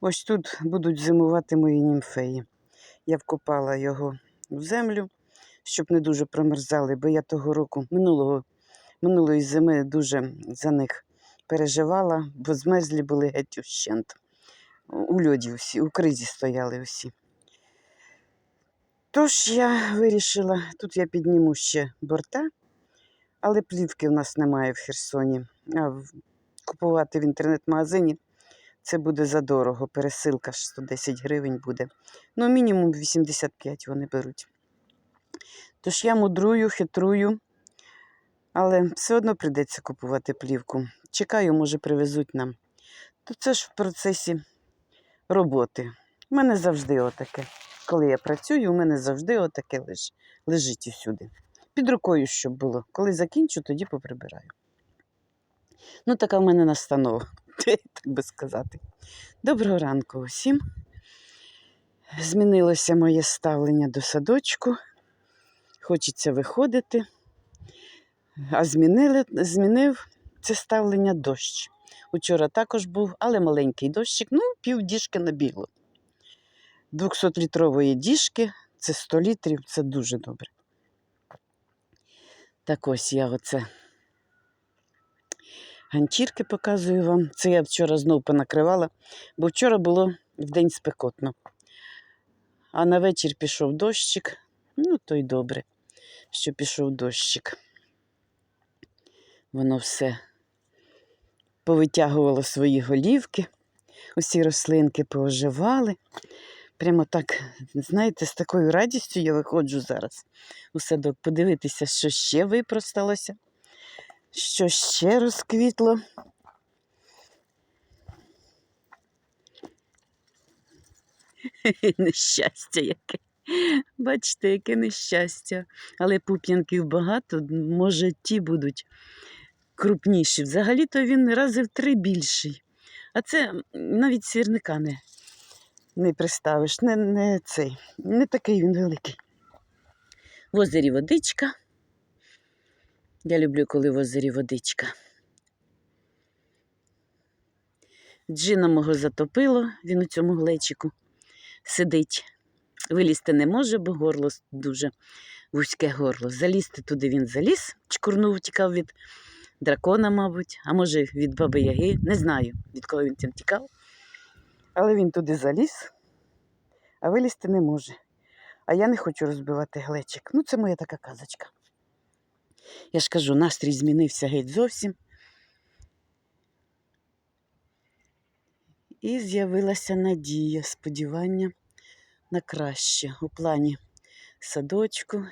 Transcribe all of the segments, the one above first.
Ось тут будуть зимувати мої німфеї. Я вкопала його в землю, щоб не дуже промерзали, бо я того року, минулого, минулої зими дуже за них переживала, бо змерзлі були геть ущент. У льоді усі, у кризі стояли усі. Тож я вирішила, тут я підніму ще борта, але плівки в нас немає в Херсоні. А купувати в інтернет-магазині це буде задорого. Пересилка 110 гривень буде. Ну, мінімум 85 вони беруть. Тож я мудрую, хитрую, але все одно прийдеться купувати плівку. Чекаю, може, привезуть нам. То це ж в процесі роботи. У мене завжди отаке. Коли я працюю, у мене завжди отаке леж, лежить усюди. Під рукою, щоб було. Коли закінчу, тоді поприбираю. Ну, така в мене настанова, так би сказати. Доброго ранку усім. Змінилося моє ставлення до садочку. Хочеться виходити. А змінили, змінив це ставлення дощ. Учора також був, але маленький дощик, ну, пів діжки набігло. 200-літрової діжки це 100 літрів, це дуже добре. Так ось я оце ганчірки показую вам. Це я вчора знов понакривала, бо вчора було в день спекотно. А на вечір пішов дощик. Ну, то й добре, що пішов дощик. Воно все повитягувало свої голівки, усі рослинки пооживали. Прямо так, знаєте, з такою радістю я виходжу зараз у садок подивитися, що ще випросталося, що ще розквітло. Нещастя яке. Бачите, яке нещастя. Але пуп'янків багато, може, ті будуть крупніші. Взагалі-то він рази в три більший. А це навіть сірника не, не приставиш, не, не цей, не такий він великий. В озері водичка. Я люблю, коли в озері водичка. Джина мого затопило, він у цьому глечику сидить. Вилізти не може, бо горло дуже вузьке горло. Залізти туди він заліз, чкурнув, тікав від дракона, мабуть, а може від баби Яги, не знаю, від кого він цим тікав. Але він туди заліз, а вилізти не може. А я не хочу розбивати глечик. Ну, це моя така казочка. Я ж кажу, настрій змінився геть зовсім. І з'явилася надія, сподівання на краще у плані садочку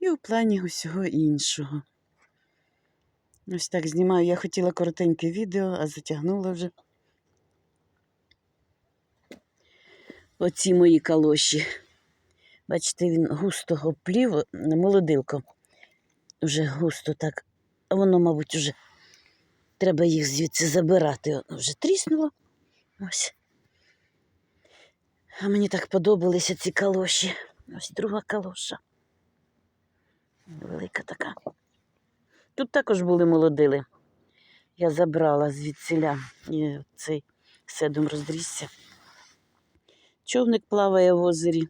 і у плані усього іншого. Ось так знімаю. Я хотіла коротеньке відео, а затягнула вже. Оці мої калоші. Бачите, він густо гоплів, на молодилко. Уже густо так. А воно, мабуть, уже треба їх звідси забирати. Воно вже тріснуло. Ось. А мені так подобалися ці калоші. Ось друга калоша. Велика така. Тут також були молодили. Я забрала звідсіля цей седум роздрісся. Човник плаває в озері.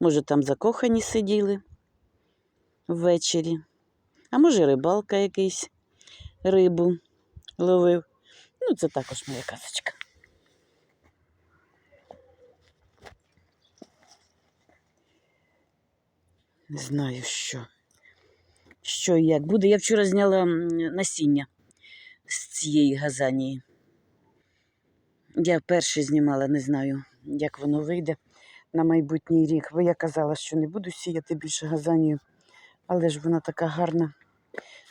Може, там закохані сиділи ввечері. А може, рибалка якийсь рибу ловив. Ну, це також моя казочка. Не знаю, що. Що і як буде. Я вчора зняла насіння з цієї газанії. Я вперше знімала, не знаю, як воно вийде на майбутній рік. Бо я казала, що не буду сіяти більше газанію, але ж вона така гарна.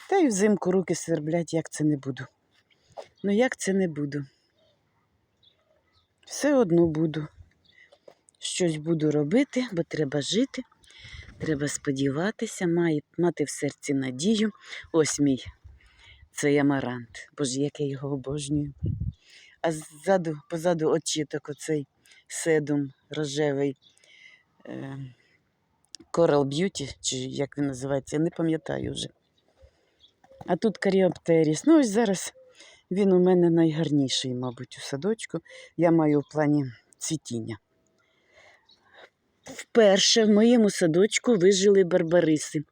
Та й взимку руки сверблять, як це не буду. Ну як це не буду? Все одно буду. Щось буду робити, бо треба жити, треба сподіватися, мати в серці надію. Ось мій цей амарант. Боже, як я його обожнюю. А ззаду, позаду очіток оцей седум рожевий. Е, Coral Beauty, чи як він називається, я не пам'ятаю вже. А тут каріоптеріс. Ну, ось зараз Він у мене найгарніший, мабуть, у садочку. Я маю в плані цвітіння. Вперше в моєму садочку вижили барбариси.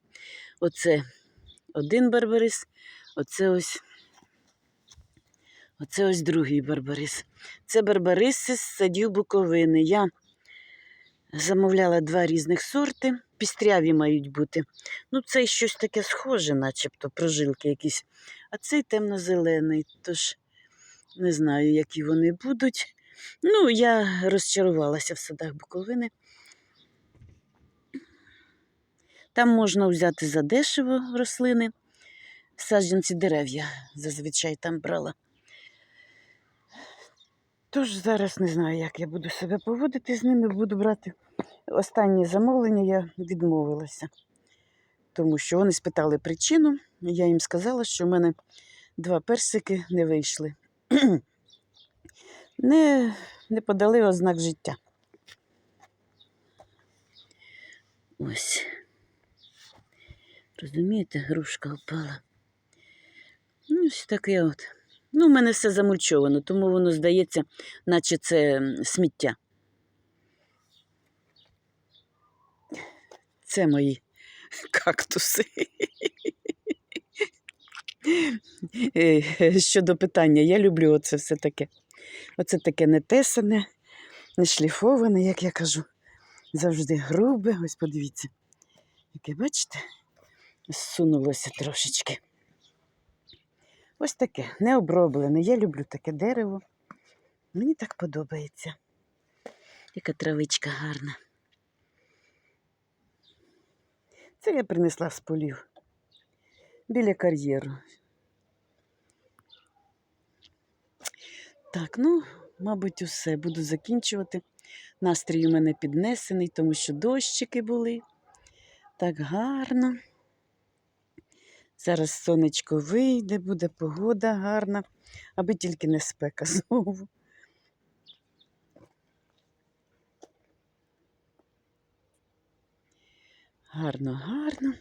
Оце один барбарис, оце ось. Оце ось другий барбарис. Це барбариси з садів Буковини. Я замовляла два різних сорти. Пістряві мають бути. Ну, цей щось таке схоже, начебто, прожилки якісь. А цей темно-зелений. Тож не знаю, які вони будуть. Ну, я розчарувалася в садах Буковини. Там можна взяти задешево рослини. Саджанці дерев я зазвичай там брала. Тож зараз не знаю, як я буду себе поводити з ними, буду брати. Останнє замовлення я відмовилася, тому що вони спитали причину. Я їм сказала, що в мене два персики не вийшли. не, не подали ознак життя. Ось. Розумієте, грушка впала. Ну, ось таке от. Ну, у мене все замульчовано, тому воно здається, наче це сміття. Це мої кактуси. Е, Щодо питання, я люблю оце все таке. Оце таке не тесане, не шліфоване, як я кажу. Завжди грубе. Ось подивіться. Яке, бачите, зсунулося трошечки. Ось таке, не оброблене. Я люблю таке дерево. Мені так подобається. Яка травичка гарна. Це я принесла з полів біля кар'єру. Так, ну, мабуть, усе. Буду закінчувати. Настрій у мене піднесений, тому що дощики були. Так гарно. Зараз сонечко вийде, буде погода гарна, аби тільки не спека знову. Гарно, гарно.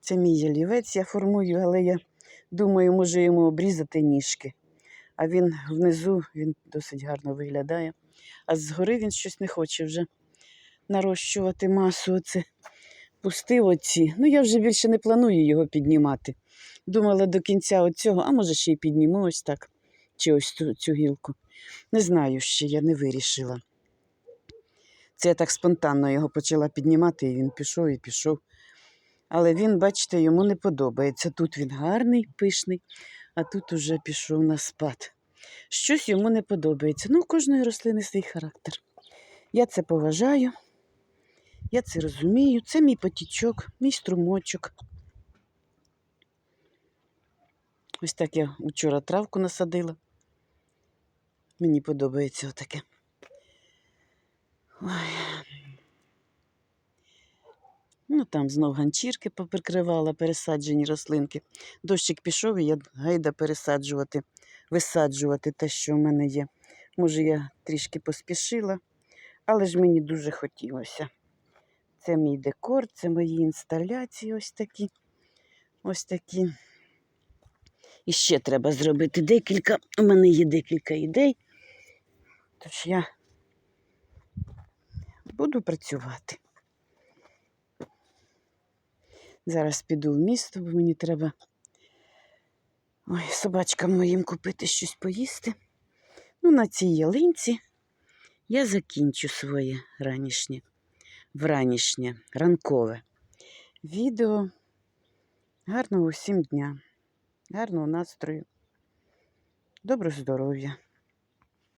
Це мій ялівець, я формую, але я думаю, може йому обрізати ніжки. А він внизу він досить гарно виглядає. А згори він щось не хоче вже нарощувати масу. Оце пустив оці. Ну, я вже більше не планую його піднімати. Думала до кінця оцього, а може ще й підніму ось так. Чи ось цю, цю гілку. Не знаю ще, я не вирішила. Це я так спонтанно його почала піднімати, і він пішов і пішов. Але він, бачите, йому не подобається. Тут він гарний, пишний, а тут уже пішов на спад. Щось йому не подобається. Ну, у кожної рослини свій характер. Я це поважаю, я це розумію. Це мій потічок, мій струмочок. Ось так я вчора травку насадила. Мені подобається отаке. Ой. Ну, там знов ганчірки поприкривала, пересаджені рослинки. Дощик пішов, і я гайда пересаджувати, висаджувати те, що в мене є. Може, я трішки поспішила, але ж мені дуже хотілося. Це мій декор, це мої інсталяції ось такі. Ось такі. І ще треба зробити декілька. У мене є декілька ідей. Тож я буду працювати. Зараз піду в місто, бо мені треба ой, собачкам моїм купити щось поїсти. Ну, на цій ялинці я закінчу своє ранішнє, вранішнє, ранкове відео. Гарного усім дня, гарного настрою, доброго здоров'я!